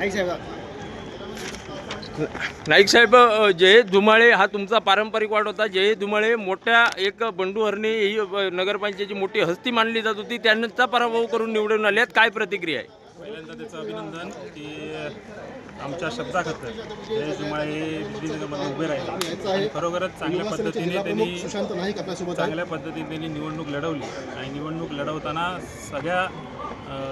नाईक साहेब नाईक साहेब अ, जयेश धुमाळे हा तुमचा पारंपरिक वाढ होता. जयेश धुमाळे मोठ्या एक बंडू हरणे ही नगरपंचायतीची मोठी हस्ती मानली जात होती. त्यांचा पराभव करून निवडून आल्यात. काय प्रतिक्रिया आहे? पहिल्यांदा त्याचं अभिनंदन की आमच्या शब्दाखत जयेश जुमाळे हे उभे राहिले. आणि खरोखरच चांगल्या पद्धतीने त्यांनी चांगल्या पद्धतीने त्यांनी निवडणूक लढवली. आणि निवडणूक लढवताना सगळ्या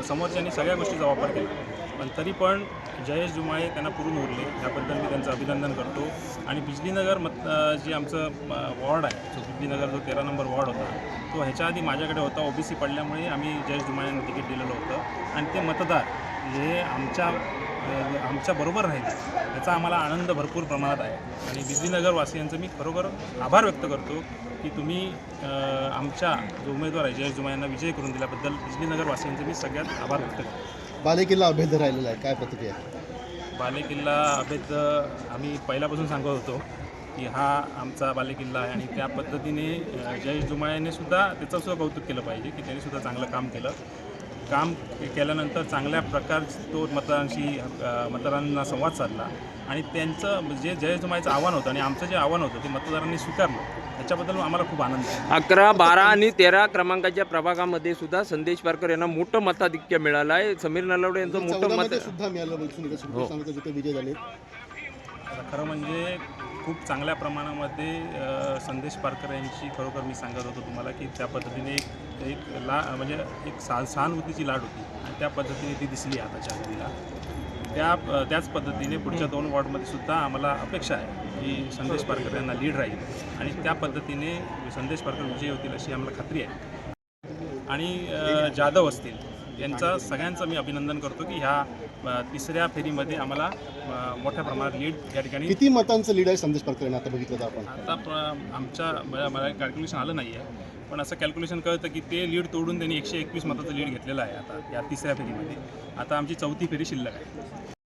समोरच्यांनी सगळ्या गोष्टीचा वापर केला. पण तरी पण जयेश जुमाळे त्यांना पुरून उरले. त्याबद्दल मी त्यांचं अभिनंदन करतो. आणि बिजलीनगर मत जे आमचं वॉर्ड आहे जो बिजलीनगर जो तेरा नंबर वॉर्ड होता तो ह्याच्या आधी माझ्याकडे होता. ओबीसी पडल्यामुळे आम्ही जयेश जुमाळ्यांना तिकीट दिलेलं होतं. आणि ते मतदार हे आमच्या अ, आमच्या बरोबर राहिले याचा आम्हाला आनंद भरपूर प्रमाणात आहे. आणि बिजलीनगर वासियांचं मी खरोखर आभार व्यक्त करतो की तुम्ही आमच्या जो उमेदवार आहे जयेश जुमा यांना विजय करून दिल्याबद्दल बिजलीनगर वासियांचे मी सगळ्यात आभार व्यक्त करतो. बालेकिल्ला अभेद राहिलेला आहे. काय प्रतिक्रिया? बालेकिल्ला अभेद आम्ही पहिल्यापासून सांगत होतो की हा आमचा बालेकिल्ला आहे. आणि त्या पद्धतीने जयेश जुमायाने सुद्धा त्याचं सुद्धा कौतुक केलं पाहिजे की त्यांनी सुद्धा चांगलं काम केलं. काम केल्यानंतर चांगल्या प्रकारचे तो मतदारांशी मतदारांना संवाद साधला. आणि त्यांचं जे जयेश जुमायचं आव्हान होतं आणि आमचं जे आव्हान होतं ते मतदारांनी स्वीकारलं. त्याच्याबद्दल आम्हाला खूप आनंद आहे. अकरा बारा आणि तेरा क्रमांकाच्या प्रभागामध्ये सुद्धा संदेश पारकर यांना मोठं मताधिक्य मिळालं आहे. समीर नलवडे यांचं मोठं मत सुद्धा मिळालं विजय झाले. आता खरं म्हणजे खूप चांगल्या प्रमाणामध्ये संदेश पारकर यांची खरोखर मी सांगत होतो तुम्हाला की त्या पद्धतीने एक एक ला म्हणजे एक सा सहानुभूतीची लाट होती आणि त्या पद्धतीने ती दिसली आताच्या घडीला. त्या त्याच पद्धतीने पुढच्या दोन वॉर्डमध्ये सुद्धा आम्हाला अपेक्षा आहे की संदेश पारकर यांना लीड राहील आणि त्या पद्धतीने संदेश पारकर विजयी होतील अशी आम्हाला खात्री आहे. आणि जाधव असतील यांचा सगळ्यांचं मी अभिनंदन करतो की ह्या तिसऱ्या फेरीमध्ये आम्हाला मोठ्या प्रमाणात लीड या ठिकाणी किती मतांचं लीड आहे संदेश पारकर यांना आता बघितलं तर आपण? आता आमच्या मला मला कॅल्क्युलेशन आलं नाही आहे पण असं कॅल्क्युलेशन कळतं की ते लीड तोडून त्यांनी एकशे एकवीस मताचं लीड घेतलेलं आहे आता या तिसऱ्या फेरीमध्ये. आता आमची चौथी फेरी शिल्लक आहे.